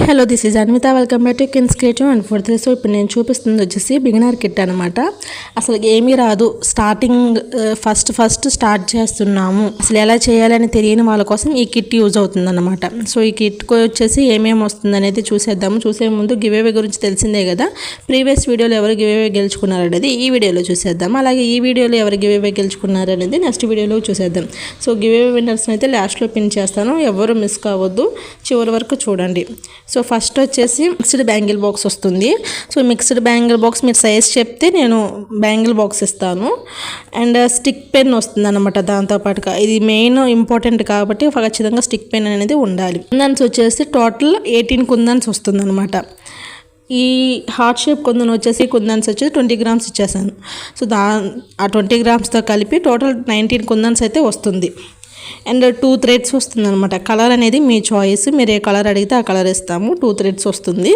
Hi hello this is Anvitha welcome back to Kins creative and four three so ఇప్పుడు నేను చూపిస్తుంది వచ్చేసి beginner kit అనమాట అసలు ఏమీ రాదు. స్టార్టింగ్ ఫస్ట్ ఫస్ట్ స్టార్ట్ చేస్తున్నాము. అసలు ఎలా చేయాలని తెలియని వాళ్ళ కోసం ఈ కిట్ యూజ్ అవుతుందన్నమాట. సో ఈ కిట్ వచ్చేసి ఏమేమి వస్తుంది అనేది చూసేద్దాము. చూసే ముందు గివేవే గురించి తెలిసిందే కదా. ప్రీవియస్ వీడియోలో ఎవరు గివేవే గెలుచుకున్నారు అనేది ఈ వీడియోలో చూసేద్దాం అలాగే ఈ వీడియోలో ఎవరు గివేవే గెలుచుకున్నారు అనేది నెక్స్ట్ వీడియోలో చూసేద్దాం. సో గివేవే విన్నర్స్ని అయితే లాస్ట్లో పిన్ చేస్తాను. ఎవరు మిస్ కావద్దు. చివరి వరకు చూడండి. సో ఫస్ట్ వచ్చేసి మిక్స్డ్ బ్యాంగిల్ బాక్స్ వస్తుంది. సో మిక్స్డ్ బ్యాంగిల్ బాక్స్ మీరు సైజ్ చెప్తే నేను బ్యాంగిల్ బాక్స్ ఇస్తాను. అండ్ స్టిక్ పెన్ వస్తుంది అనమాట దాంతోపాటుగా. ఇది మెయిన్ ఇంపార్టెంట్ కాబట్టి ఖచ్చితంగా స్టిక్ పెన్ అనేది ఉండాలి. కుందన్స్ వచ్చేసి టోటల్ ఎయిటీన్ కుందన్స్ వస్తుంది అనమాట ఈ హార్ట్ షేప్ కుందన్ వచ్చేసి కుందన్స్ వచ్చేసి ట్వంటీ గ్రామ్స్ ఇచ్చేసాను. సో దా ఆ ట్వంటీ గ్రామ్స్తో కలిపి టోటల్ నైన్టీన్ కుందన్స్ అయితే వస్తుంది. అండ్ టూ థ్రెడ్స్ వస్తుంది అనమాట కలర్ అనేది మీ చాయిస్. మీరు ఏ కలర్ అడిగితే ఆ కలర్ ఇస్తాము. టూ థ్రెడ్స్ వస్తుంది.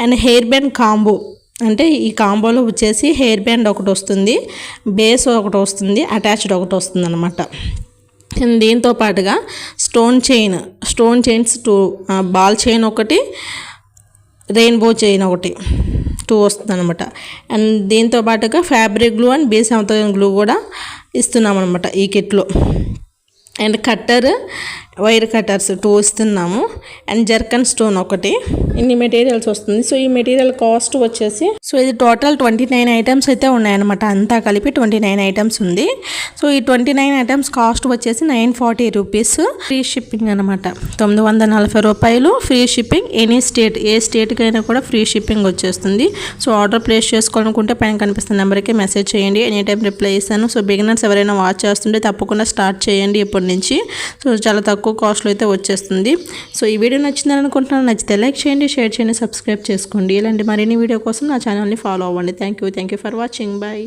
And hair band combo. అంటే ఈ కాంబోలో వచ్చేసి హెయిర్ బ్యాండ్ ఒకటి వస్తుంది. బేస్ ఒకటి వస్తుంది. అటాచ్డ్ ఒకటి వస్తుంది అనమాట దీంతో పాటుగా stone chain. Stone chains two ball chain ఒకటి రెయిన్బో చైన్ ఒకటి టూ వస్తుంది అనమాట అండ్ దీంతో పాటుగా fabric glue and base glue కూడా ఇస్తున్నాం అనమాట ఈ కిట్లో. And cutter wire cutters too ఇస్తున్నాము అండ్ జర్కన్ స్టోన్ ఒకటి. ఇన్ని మెటీరియల్స్ వస్తుంది. సో ఈ మెటీరియల్ కాస్ట్ వచ్చేసి సో ఇది టోటల్ ట్వంటీ నైన్ ఐటమ్స్ అయితే ఉన్నాయన్నమాట. అంతా కలిపి ట్వంటీ నైన్ ఐటమ్స్ ఉంది. సో ఈ ట్వంటీ నైన్ ఐటమ్స్ కాస్ట్ వచ్చేసి nine forty rupees free shipping అనమాట తొమ్మిది వందల నలభై రూపాయలు ఫ్రీ షిప్పింగ్ ఎనీ స్టేట్ ఏ స్టేట్కైనా కూడా ఫ్రీ షిప్పింగ్ వచ్చేస్తుంది. సో ఆర్డర్ ప్లేస్ చేసుకోవాలనుకుంటే పైన కనిపిస్తున్న నెంబర్కి మెసేజ్ చేయండి. ఎనీ టైం రిప్లై ఇస్తాను. సో బిగినర్స్ ఎవరైనా వాచ్ చేస్తుంటే తప్పకుండా స్టార్ట్ చేయండి ఇప్పటి నుంచి. సో చాలా తక్కువ తక్కువ కాస్ట్లో అయితే వచ్చేస్తుంది. సో ఈ వీడియో నచ్చిందని అనుకుంటున్నాను. నచ్చితే లైక్ చేయండి షేర్ చేయండి సబ్స్క్రైబ్ చేసుకోండి. ఇలాంటి మరిన్ని వీడియో కోసం నా ఛానల్ని ఫాలో అవ్వండి. Thank you. Thank you for watching. Bye.